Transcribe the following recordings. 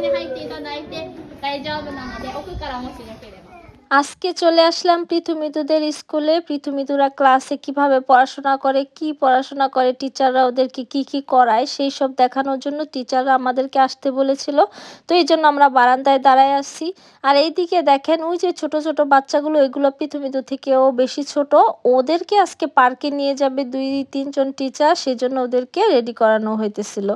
に入っていただいて大丈夫なので奥からもしよければ আজকে চলে আসলাম পৃথুমিতুদের স্কুলে। পৃথুমিতুরা ক্লাসে কীভাবে পড়াশোনা করে, কি পড়াশোনা করে টিচাররা ওদেরকে কি কি করায়, সেই সব দেখানোর জন্য টিচাররা আমাদেরকে আসতে বলেছিল। তো এই জন্য আমরা বারান্দায় দাঁড়ায় আসছি আর এইদিকে দেখেন, ওই যে ছোট ছোট বাচ্চাগুলো, এগুলো পৃথুমিতু থেকেও বেশি ছোট। ওদেরকে আজকে পার্কে নিয়ে যাবে দুই, তিনজন টিচার সেই জন্য ওদেরকে রেডি করানো হইতেছিল।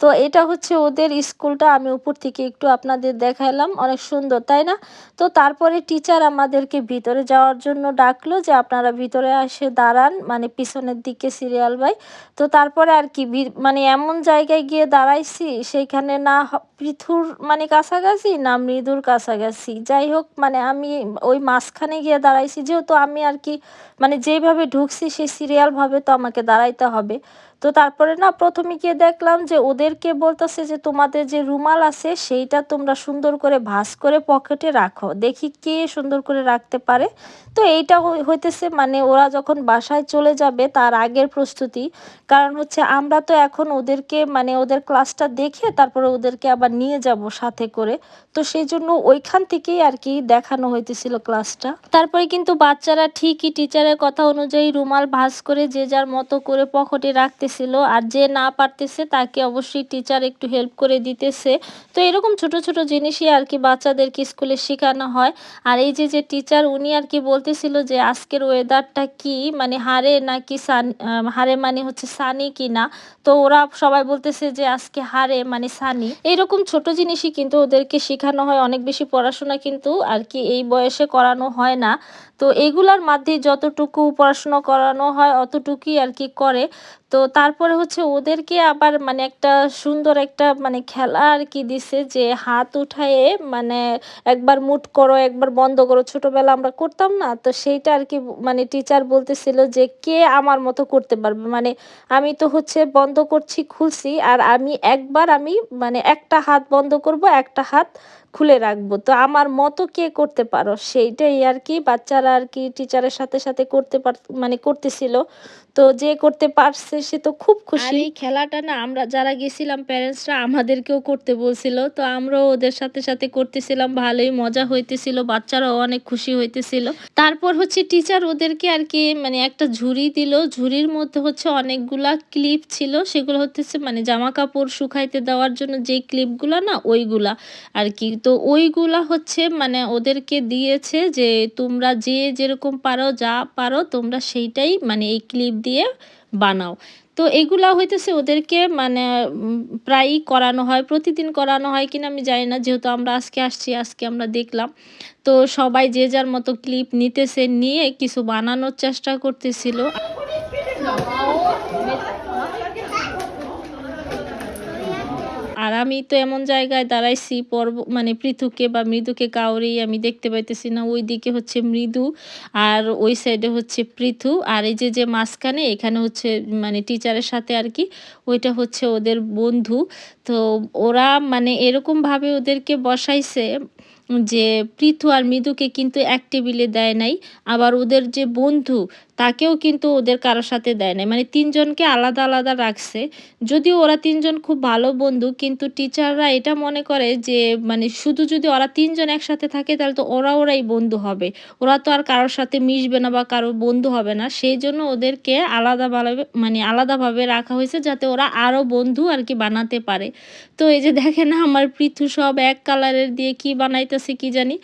তো এটা হচ্ছে ওদের স্কুলটা, আমি উপর থেকে একটু আপনাদের দেখাইলাম, অনেক সুন্দর, তাই না? তো তারপরে টিচার আমাদেরকে ভিতরে যাওয়ার জন্য ডাকলো যে আপনারা ভিতরে এসে দাঁড়ান মানে পিছনের দিকে সিরিয়াল বাই তো তারপরে আর কি মানে এমন জায়গায় গিয়ে দাঁড়াইছি সেইখানে না পৃথুর মানে কাছাকাছি না মৃদুর কাছাকাছি। যাই হোক মানে আমি ওই মাঝখানে গিয়ে দাঁড়াইছি, যেহেতু আমি আর কি মানে যেইভাবে ঢুকছি সেই সিরিয়ালভাবে তো আমাকে দাঁড়াইতে হবে। তো তারপরে না প্রথমে গিয়ে দেখলাম যে ওদেরকে বলতেছে যে তোমাদের যে রুমাল আছে সেইটা তোমরা সুন্দর করে ভাঁজ করে পকেটে রাখো। দেখি কে সুন্দর করে রাখতে পারে। তো এইটা হই- হইতেছে মানে ওরা যখন বাসায় চলে যাবে তার আগের প্রস্তুতি। কারণ হচ্ছে আমরা তো এখন ওদেরকে মানে ওদের ক্লাসটা দেখে তারপরে ওদেরকে আবার নিয়ে যাব সাথে করে। তো সেই জন্য ওইখান থেকেই আর কি দেখানো হইতেছিল ক্লাসটা। তারপরে কিন্তু বাচ্চারা ঠিকই টিচারের কথা অনুযায়ী রুমাল ভাঁজ করে যে যার মতো করে পকেটে রাখতেছিল আর যে না পারতেছে তাকে অবশ্যই টিচার একটু হেল্প করে দিতেছে। তো এরকম ছোট ছোট জিনিসই আর কি বাচ্চাদেরকে স্কুলে শেখানো হয়। আর এই যে যে টিচার উনি আর কি বলতেছিল যে, আজকের ওয়েদারটা কি? মানে হারে নাকি সান হারে মানে হচ্ছে সানি কি না তো ওরা সবাই বলতেছে যে, আজকে হারে মানে সানি এইরকম ছোট জিনিসই কিন্তু ওদেরকে শেখানো হয়। অনেক বেশি পড়াশোনা কিন্তু আর কি এই বয়সে করানো হয় না। তো এইগুলার মাধ্যমে যতটুকু পড়াশোনা করানো হয়, অতটুকুই আর কি করে। তো তারপরে হচ্ছে ওদেরকে আবার মানে একটা সুন্দর একটা মানে খেলা আর কি দিছে যে হাত উঠায়ে মানে একবার মুট করো, একবার বন্ধ করো। ছোটবেলা আমরা করতাম না, তো সেইটা আর কি মানে টিচার বলতেছিল যে কে আমার মতো করতে পারবে? মানে আমি তো হচ্ছে বন্ধ করছি, খুলছি, আর আমি একবার আমি মানে একটা হাত বন্ধ করব, একটা হাত খুলে রাখব। তো আমার মতো কে করতে পারো? সেইটাই আর কি। বাচ্চারা আর কি টিচারের সাথে সাথে করতে পার মানে করতেছিল। তো যে করতে পারছে সে তো খুব খুশি। এই খেলাটা না, আমরা যারা গেছিলাম প্যারেন্টসরা আমাদেরকেও করতে বলছিল। তো আমরাও ওদের সাথে সাথে করতেছিলাম, ভালোই মজা হইতেছিল, বাচ্চারাও অনেক খুশি হইতেছিল। তারপর হচ্ছে টিচার ওদেরকে আর কি মানে একটা ঝুড়ি দিল। ঝুড়ির মধ্যে হচ্ছে অনেকগুলা ক্লিপ ছিল। সেগুলো হচ্ছে মানে জামা কাপড় শুকাইতে দেওয়ার জন্য যে ক্লিপগুলো না, ওইগুলা আর কি তো ওইগুলা হচ্ছে মানে ওদেরকে দিয়েছে যে তোমরা যে যেরকম পারো, যা পারো তোমরা সেইটাই মানে এই ক্লিপ দিয়ে বানাও। তো এগুলা হইতেছে ওদেরকে মানে প্রায়ই করানো হয়, প্রতিদিন করানো হয় কিনা আমি জানি না, যেহেতু আমরা আজকে আসছি, আজকে আমরা দেখলাম। তো সবাই যে যার মতো ক্লিপ নিতেছে, নিয়ে কিছু বানানোর চেষ্টা করতেছিল। আমি তো এমন জায়গায় দাঁড়াইছি, পর্ব মানে পৃথুকে বা মৃদুকে কাউরেই আমি দেখতে পাইতেছি না। ওই দিকে হচ্ছে মৃদু আর ওই সাইডে হচ্ছে পৃথু। আর এই যে যে মাঝখানে, এখানে হচ্ছে মানে টিচারের সাথে আর কি, ওইটা হচ্ছে ওদের বন্ধু। তো ওরা মানে এরকমভাবে ওদেরকে বসাইছে যে, পৃথু আর মৃদুকে কিন্তু এক টেবিলে দেয় নাই। আবার ওদের যে বন্ধু তাকেও কিন্তু ওদের কারোর সাথে দেয় নাই। মানে তিনজনকে আলাদা আলাদা রাখছে। যদিও ওরা তিনজন খুব ভালো বন্ধু, কিন্তু টিচাররা এটা মনে করে যে মানে শুধু যদি ওরা তিনজন একসাথে থাকে, তাহলে তো ওরা ওরাই বন্ধু হবে। ওরা তো আর কারোর সাথে মিশবে না বা কারোর বন্ধু হবে না। সেই জন্য ওদেরকে আলাদাভাবে মানে আলাদাভাবে রাখা হয়েছে যাতে ওরা আরও বন্ধু আর কি বানাতে পারে। তো এই যে দেখেন আমার পৃথু সব এক কালারের দিয়ে কি বানাইতেছে কি জানি?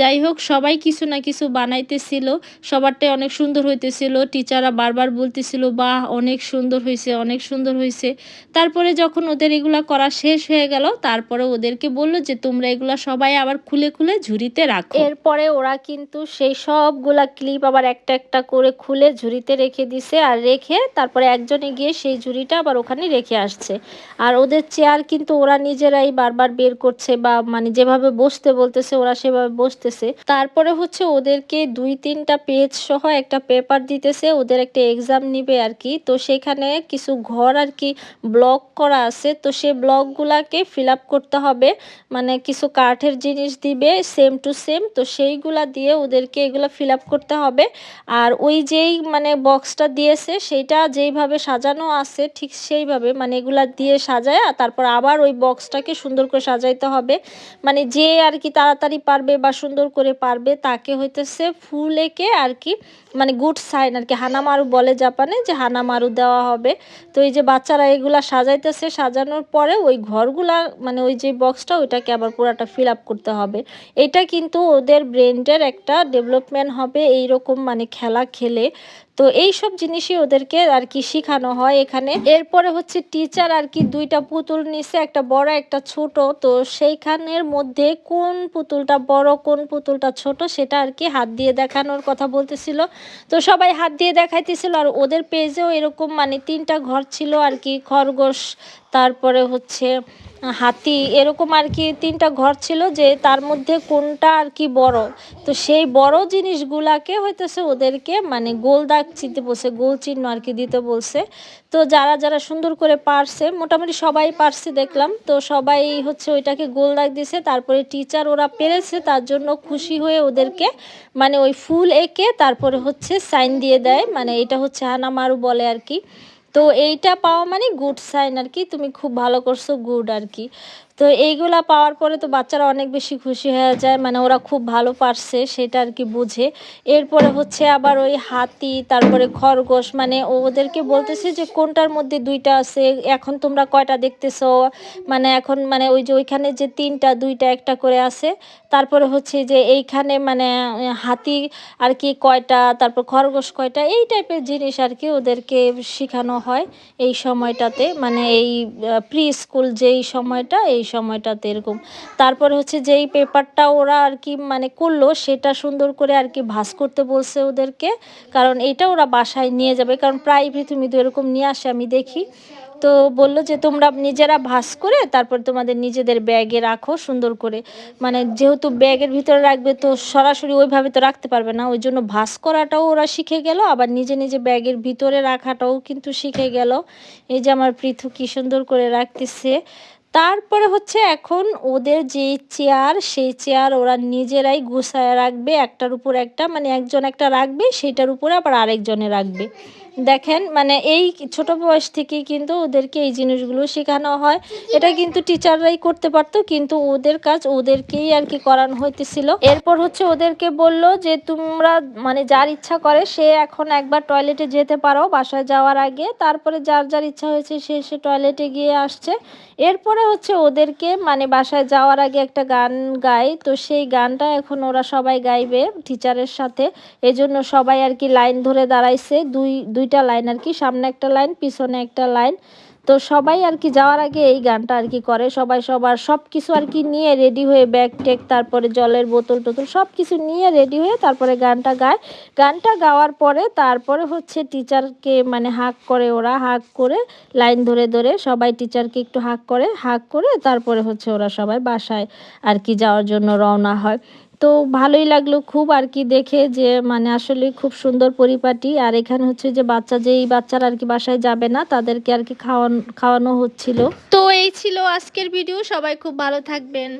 যাই হোক, সবাই কিছু না কিছু বানাইতেছিল। সবারটাই অনেক সুন্দর হইতেছিল টিচাররা বারবার বলতেছিল, বাহ, অনেক সুন্দর হয়েছে, অনেক সুন্দর হয়েছে। তারপরে যখন ওদের এগুলা করা শেষ হয়ে গেল, তারপরে ওদেরকে বলল যে, তোমরা এগুলা সবাই আবার খুলে খুলে ঝুড়িতে রাখো। এরপরে ওরা কিন্তু সেই সবগুলা ক্লিপ আবার একটা একটা করে খুলে ঝুড়িতে রেখে দিছে আর রেখে তারপরে একজনে গিয়ে সেই ঝুড়িটা আবার ওখানে রেখে আসছে। আর ওদের চেয়ার কিন্তু ওরা নিজেরাই বারবার বের করছে বা মানে যেভাবে বসতে বলতেছে, ওরা সেভাবে বসতেছে। তারপরে হচ্ছে ওদেরকে দুই তিনটা পেজ সহ একটা পেপার দিতেছে, ওদের একটা এক্সাম নিবে আর কি তো সেখানে কিছু ঘর আর কি ব্লক করা আছে। তো সেই ব্লকগুলাকে ফিল করতে হবে। মানে কিছু কাঠের জিনিস দিবে সেম টু সেম তো সেইগুলা দিয়ে ওদেরকে এগুলো ফিল করতে হবে। আর ওই যেই মানে বক্সটা দিয়েছে, সেইটা যেইভাবে সাজানো আছে, ঠিক সেইভাবে মানে এগুলা দিয়ে সাজায় তারপর আবার ওই বক্সটাকে সুন্দর করে সাজাইতে হবে। মানে যে আর কি তাড়াতাড়ি পারবে বা সুন্দর করে পারবে, তাকে হইতেছে ফুল এঁকে আর কি মানে গুড সাইন আর কি। হানামারু বলে জাপানে যে হানামারু দেওয়া হবে। তো এই যে বাচ্চারা এগুলা সাজাইতেছে, সাজানোর পরে ওই ঘরগুলা মানে ওই যে বক্সটা ওইটাকে আবার পুরাটা ফিল আপ করতে হবে। এটা কিন্তু ওদের ব্রেনটার একটা ডেভেলপমেন্ট হবে এই রকম মানে খেলা খেলে। তো এই সব জিনিসই ওদেরকে আর কি শেখানো হয় এখানে। এরপরে হচ্ছে টিচার আর কি দুইটা পুতুল নিছে, একটা বড়, একটা ছোট। তো সেইখানের মধ্যে কোন পুতুলটা বড়, কোন পুতুলটা ছোট সেটা আর কি হাত দিয়ে দেখানোর কথা বলতেছিল। তো সবাই হাত দিয়ে দেখাইতেছিল আর ওদের পেজেও এরকম মানে তিনটা ঘর ছিল আর কি, খরগোশ, তারপরে হচ্ছে হাতি, এরকম আর কি তিনটা ঘর ছিল যে তার মধ্যে কোনটা আর কি বড়। তো সেই বড় জিনিসগুলাকে হইতেছে ওদেরকে মানে গোল দাগ চিনতে বলছে, গোল চিহ্ন আর কি দিতে বলছে। তো যারা যারা সুন্দর করে পারছে, মোটামুটি সবাই পারছে দেখলাম। তো সবাই হচ্ছে ওইটাকে গোল দাগ দিছে, তারপরে টিচার ওরা পেরেছে, তার জন্য খুশি হয়ে ওদেরকে মানে ওই ফুল এঁকে তারপরে হচ্ছে সাইন দিয়ে দেয়। মানে এটা হচ্ছে হানামারু বলে আর কি। তো এইটা পাওয়া মানে গুড সাইন আর কি। তুমি খুব ভালো করছ গুড আর কি। তো এইগুলা পাওয়ার পরে তো বাচ্চারা অনেক বেশি খুশি হয়ে যায় মানে ওরা খুব ভালো পারছে সেটা আর কি বুঝে। এরপরে হচ্ছে আবার ওই হাতি, তারপরে খরগোশ মানে ওদেরকে বলতেছে যে কোনটার মধ্যে দুইটা আছে, এখন তোমরা কয়টা দেখতেছো? মানে এখন মানে ওই যে ওইখানে যে তিনটা, দুইটা, একটা করে আছে। তারপরে হচ্ছে যে এইখানে মানে হাতি আর কি কয়টা, তারপর খরগোশ কয়টা, এই টাইপের জিনিস আর কি ওদেরকে শেখানো হয় এই সময়টাতে। মানে এই প্রি স্কুল যেই সময়টা, এই সময়টাতে এরকম। তারপরে হচ্ছে যেই পেপারটা ওরা আর কি মানে করল, সেটা সুন্দর করে আর কি ভাস করতে বলছে ওদেরকে। কারণ এটা ওরা বাসায় নিয়ে যাবে। কারণ প্রায় পৃথিবী তো এরকম নিয়ে আসে, আমি দেখি। তো বলল যে, তোমরা নিজেরা ভাস করে তারপর তোমাদের নিজেদের ব্যাগে রাখো সুন্দর করে। মানে যেহেতু ব্যাগের ভিতরে রাখবে তো সরাসরি ওইভাবে তো রাখতে পারবে না। ওই জন্য ভাস করাটাও ওরা শিখে গেল, আবার নিজে নিজে ব্যাগের ভিতরে রাখাটাও কিন্তু শিখে গেল। এই যে আমার পৃথু কি সুন্দর করে রাখতেছে। তারপরে হচ্ছে এখন ওদের যে চেয়ার, সেই চেয়ার ওরা নিজেরাই গুছায় রাখবে, একটার উপর একটা মানে একজন একটা রাখবে, সেটার উপরে আবার আরেকজনে রাখবে। দেখেন মানে এই ছোট বয়স থেকেই কিন্তু ওদেরকে এই জিনিসগুলো শেখানো হয়। এটা কিন্তু টিচাররাই করতে পারতো, কিন্তু ওদের কাজ ওদেরকেই আর কি করানো হইতেছিল। এরপর হচ্ছে ওদেরকে বলল যে, তোমরা মানে যার ইচ্ছা করে, সে এখন একবার টয়লেটে যেতে পারো, বাসায় যাওয়ার আগে। তারপরে যার যার ইচ্ছা হয়েছে, সে সে টয়লেটে গিয়ে আসছে। এরপরে হচ্ছে ওদেরকে মানে বাসায় যাওয়ার আগে একটা গান গাই। তো সেই গানটা এখন ওরা সবাই গাইবে টিচারের সাথে। এজন্য সবাই আর কি লাইন ধরে দাঁড়াইছে। দুই, দুইটা লাইন আর কি। সামনে একটা লাইন পিছনে একটা লাইন তো সবাই আর কি যাওয়ার আগে এই গানটা আর কি করে। সবাই সবার সব কিছু আর কি নিয়ে রেডি হয়ে ব্যাগ টেক তারপরে জলের বোতল টোতল সব কিছু নিয়ে রেডি হয়ে তারপরে গানটা গায়। গানটা গাওয়ার পরে তারপরে হচ্ছে টিচারকে মানে হাক করে ওরা হাক করে লাইন ধরে ধরে সবাই টিচারকে একটু হাক করে হাক করে তারপরে হচ্ছে ওরা সবাই বাসায় আর কি যাওয়ার জন্য রওনা হয়। তো ভালোই লাগল খুব আর কি দেখে যে মানে আসলে খুব সুন্দর পরিপাটি। আর এখানে হচ্ছে যে বাচ্চা যে এই বাচ্চারা আর কি বাসায় যাবে না, তাদেরকে আর কি খাওয়ানো খাওয়ানো হচ্ছিল। তো এই ছিল আজকের ভিডিও সবাই খুব ভালো থাকবেন।